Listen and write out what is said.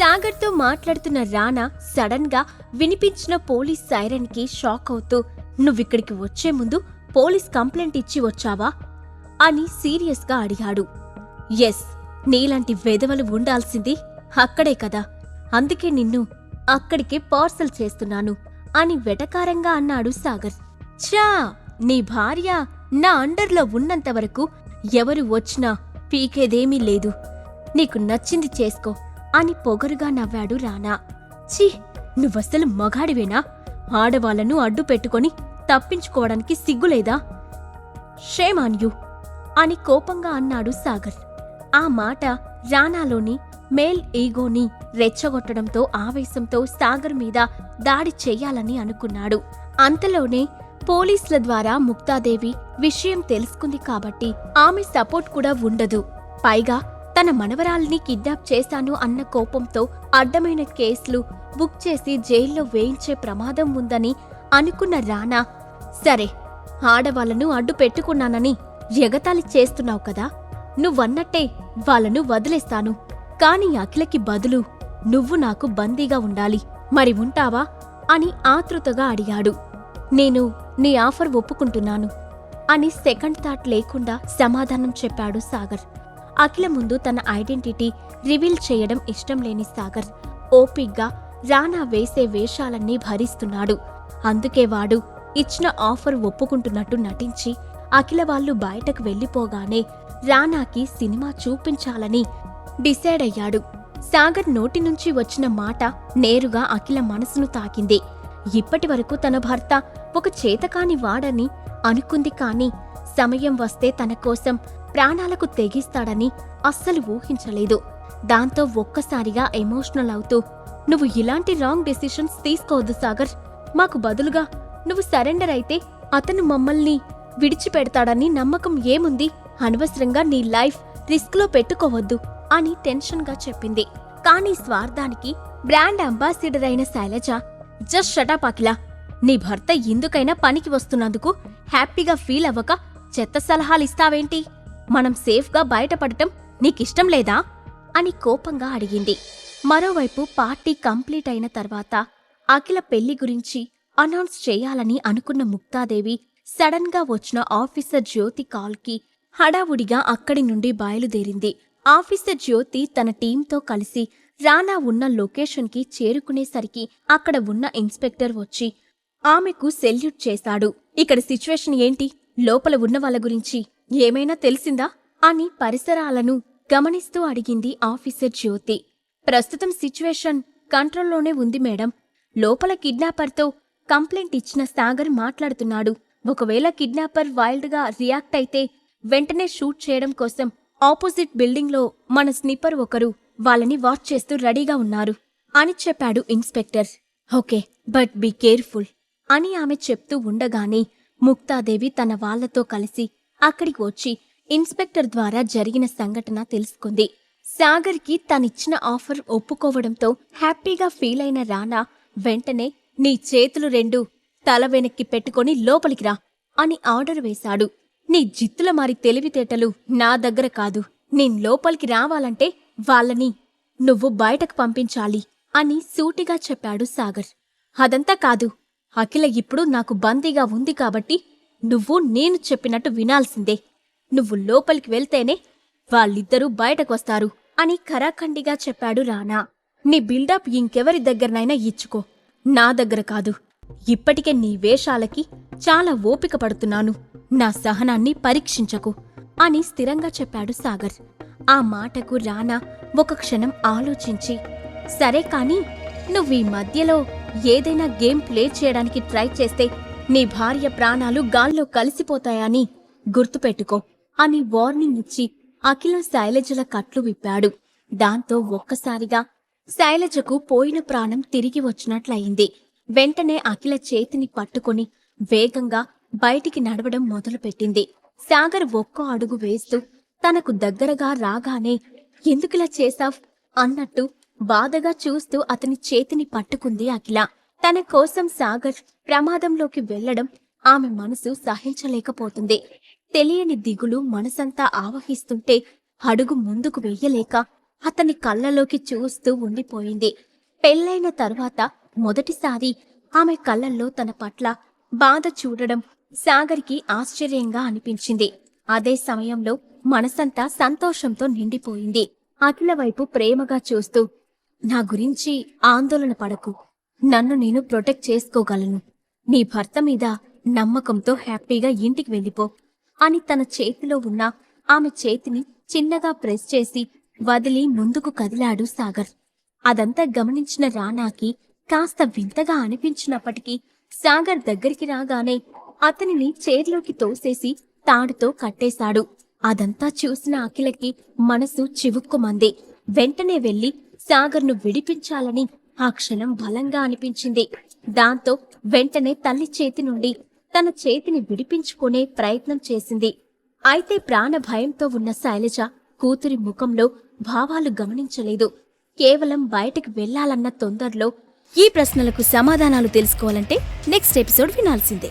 సాగర్తో మాట్లాడుతున్న రానా సడన్గా వినిపించిన పోలీస్ సైరన్కి షాక్ అవుతూ నువ్విక్కడికి వచ్చే ముందు పోలీస్ కంప్లైంట్ ఇచ్చి వచ్చావా? అని సీరియస్గా అడిగాడు. ఎస్ నీలాంటి వెధవలు ఉండాల్సింది అక్కడే కదా. అందుకే నిన్ను అక్కడికే పార్సల్ చేస్తున్నాను అని వెటకారంగా అన్నాడు సాగర్. చా నీ భార్య నా అండర్లో ఉన్నంత వరకు ఎవరు వచ్చినా పీకేదేమీ లేదు. నీకు నచ్చింది చేసుకో. అని పొగరుగా నవ్వాడు రానా ఛీ నువ్వసలు మగాడివేనా? ఆడవాళ్ళను అడ్డు పెట్టుకొని తప్పించుకోవడానికి సిగ్గులేదా? షేమాన్యు అని కోపంగా అన్నాడు సాగర్. ఆ మాట రానాలోని మేల్ ఈగోని రెచ్చగొట్టడంతో ఆవేశంతో సాగర్ మీద దాడి చెయ్యాలని అనుకున్నాడు. అంతలోనే పోలీసుల ద్వారా ముక్తాదేవి విషయం తెలుసుకుంది కాబట్టి ఆమె సపోర్ట్ కూడా ఉండదు. పైగా తన మనవరాల్ని కిడ్నాప్ చేశాను అన్న కోపంతో అడ్డమైన కేసులు బుక్ చేసి జైల్లో వేయించే ప్రమాదం ఉందని అనుకున్న రానా సరే ఆడవాళ్ళను అడ్డు పెట్టుకున్నానని ఎగతాళి చేస్తున్నావు కదా నువ్వన్నట్టే వాళ్ళను వదిలేస్తాను. కాని అఖిలకి బదులు నువ్వు నాకు బందీగా ఉండాలి. మరి ఉంటావా? అని ఆతృతగా అడిగాడు. నేను నీ ఆఫర్ ఒప్పుకుంటున్నాను అని సెకండ్ థాట్ లేకుండా సమాధానం చెప్పాడు సాగర్. అఖిల ముందు తన ఐడెంటిటీ రివీల్ చేయడం ఇష్టం లేని సాగర్ ఓపిగ్గా రానా వేసే వేషాలన్నీ భరిస్తున్నాడు. అందుకే వాడు ఇచ్చిన ఆఫర్ ఒప్పుకుంటున్నట్టు నటించి అఖిల వాళ్ళు బయటకు వెళ్ళిపోగానే రానాకి సినిమా చూపించాలని డిసైడ్ అయ్యాడు. సాగర్ నోటి నుంచి వచ్చిన మాట నేరుగా అఖిల మనసును తాకింది. ఇప్పటి వరకు తన భర్త ఒక చేతకాని వాడని అనుకుంది కాని సమయం వస్తే తన కోసం ప్రాణాలకు తెగిస్తాడని అస్సలు ఊహించలేదు. దాంతో ఒక్కసారిగా ఎమోషనల్ అవుతూ నువ్వు ఇలాంటి రాంగ్ డెసిషన్స్ తీసుకోవద్దు సాగర్. మాకు బదులుగా నువ్వు సరెండర్ అయితే అతను మమ్మల్ని విడిచిపెడతాడని నమ్మకం ఏముంది? అనవసరంగా నీ లైఫ్ రిస్క్లో పెట్టుకోవద్దు అని టెన్షన్గా చెప్పింది. కానీ స్వార్థానికి బ్రాండ్ అంబాసిడర్ అయిన శైలజ జస్ట్ షటాపాకిలా అఖిల. నీ భర్త ఎందుకైనా పనికి వస్తున్నందుకు హ్యాపీగా ఫీల్ అవ్వక చెత్త సలహాలిస్తావేంటి మనం సేఫ్గా బయటపడటం నీకిష్టం లేదా? అని కోపంగా అడిగింది. మరోవైపు పార్టీ కంప్లీట్ అయిన తర్వాత అఖిల పెళ్ళి గురించి అనౌన్స్ చేయాలని అనుకున్న ముక్తాదేవి సడన్గా వచ్చిన ఆఫీసర్ జ్యోతి కాల్కి హడావుడిగా అక్కడి నుండి బయలుదేరింది. ఆఫీసర్ జ్యోతి తన టీంతో కలిసి రానా ఉన్న లొకేషన్కి చేరుకునేసరికి అక్కడ ఉన్న ఇన్స్పెక్టర్ వచ్చి ఆమెకు సెల్యూట్ చేశాడు. ఇక్కడ సిచ్యువేషన్ ఏంటి? లోపల ఉన్న వాళ్ళ గురించి. ఏమైనా తెలిసిందా? అని పరిసరాలను గమనిస్తూ అడిగింది ఆఫీసర్ జ్యోతి. ప్రస్తుతం సిచ్యువేషన్ కంట్రోల్లోనే ఉంది మేడం. లోపల కిడ్నాపర్తో కంప్లైంట్ ఇచ్చిన సాగర్ మాట్లాడుతున్నాడు. ఒకవేళ కిడ్నాపర్ వైల్డ్గా రియాక్ట్ అయితే వెంటనే షూట్ చేయడం కోసం ఆపోజిట్ బిల్డింగ్లో మన స్నిప్పర్ ఒకరు వాళ్ళని వాచ్ చేస్తూ రెడీగా ఉన్నారు అని చెప్పాడు inspector. Okay but be careful అని ఆమె చెప్తూ ఉండగానే ముక్తాదేవి తన వాళ్ళతో కలిసి అక్కడికి వచ్చి ఇన్స్పెక్టర్ ద్వారా జరిగిన సంఘటన తెలుసుకుంది. సాగర్కి తనిచ్చిన ఆఫర్ ఒప్పుకోవడంతో హ్యాపీగా ఫీల్ అయిన రానా వెంటనే నీ చేతులు రెండు తల వెనక్కి పెట్టుకొని లోపలికి రా అని ఆర్డర్ వేశాడు. నీ జిత్తుల మారి తెలివితేటలు నా దగ్గర కాదు. నేను లోపలికి రావాలంటే వాళ్ళని నువ్వు బయటకు పంపించాలి అని సూటిగా చెప్పాడు సాగర్. అదంతా కాదు. అఖిల ఇప్పుడు నాకు బందీగా ఉంది కాబట్టి నువ్వు నేను చెప్పినట్టు వినాల్సిందే. నువ్వు లోపలికి వెళ్తేనే వాళ్ళిద్దరూ బయటకొస్తారు అని కరాఖండిగా చెప్పాడు రానా నీ బిల్డప్ ఇంకెవరి దగ్గరనైనా ఇచ్చుకో. నా దగ్గర కాదు. ఇప్పటికే నీ వేషాలకి చాలా ఓపిక పడుతున్నాను. నా సహనాన్ని పరీక్షించకు అని స్థిరంగా చెప్పాడు సాగర్. ఆ మాటకు రానా ఒక క్షణం ఆలోచించి సరే కాని నువ్వు ఈ మధ్యలో ఏదైనా గేమ్ ప్లే చేయడానికి ట్రై చేస్తే నీ భార్య ప్రాణాలు గాల్లో కలిసిపోతాయని గుర్తుపెట్టుకో అని వార్నింగ్ ఇచ్చి అఖిల శైలజల కట్లు విప్పాడు. దాంతో ఒక్కసారిగా శైలజకు పోయిన ప్రాణం తిరిగి వచ్చినట్లయింది. వెంటనే అఖిల చేతిని పట్టుకుని వేగంగా బయటికి నడవడం మొదలుపెట్టింది. సాగర్ ఒక్కో అడుగు వేస్తూ తనకు దగ్గరగా రాగానే ఎందుకిలా చేశావ్? అన్నట్టు బాధగా చూస్తూ అతని చేతిని పట్టుకుంది అఖిల. తన కోసం సాగర్ ప్రమాదంలోకి వెళ్ళడం ఆమె మనసు సహించలేకపోతుంది. తెలియని దిగులు మనసంతా ఆవహిస్తుంటే అడుగు ముందుకు వెయ్యలేక అతని కళ్ళలోకి చూస్తూ ఉండిపోయింది. పెళ్ళైన తర్వాత మొదటిసారి ఆమె కళ్ళల్లో తన పట్ల బాధ చూడడం సాగర్కి ఆశ్చర్యంగా అనిపించింది. అదే సమయంలో మనసంతా సంతోషంతో నిండిపోయింది. అఖిల వైపు ప్రేమగా చూస్తూ నా గురించి ఆందోళన పడకు. నన్ను నేను ప్రొటెక్ట్ చేసుకోగలను. నీ భర్త మీద నమ్మకంతో హ్యాపీగా ఇంటికి వెళ్ళిపో. అని తన చేతిలో ఉన్న ఆమె చేతిని చిన్నగా ప్రెస్ చేసి వదిలి ముందుకు కదిలాడు సాగర్. అదంతా గమనించిన రానాకి కాస్త వింతగా అనిపించినప్పటికీ సాగర్ దగ్గరికి రాగానే అతనిని చైర్లోకి తోసేసి తాడుతో కట్టేశాడు. అదంతా చూసిన అఖిలకి మనసు చివుక్కుమంది. వెంటనే వెళ్ళి సాగర్ను విడిపించాలని ఆ క్షణం బలంగా అనిపించింది. దాంతో వెంటనే తల్లి చేతి నుండి తన చేతిని విడిపించుకునే ప్రయత్నం చేసింది. అయితే ప్రాణ భయంతో ఉన్న శైలజ కూతురి ముఖంలో భావాలు గమనించలేదు. కేవలం బయటకు వెళ్ళాలన్న తొందరలో ఈ ప్రశ్నలకు సమాధానాలు తెలుసుకోవాలంటే నెక్స్ట్ ఎపిసోడ్ వినాల్సిందే.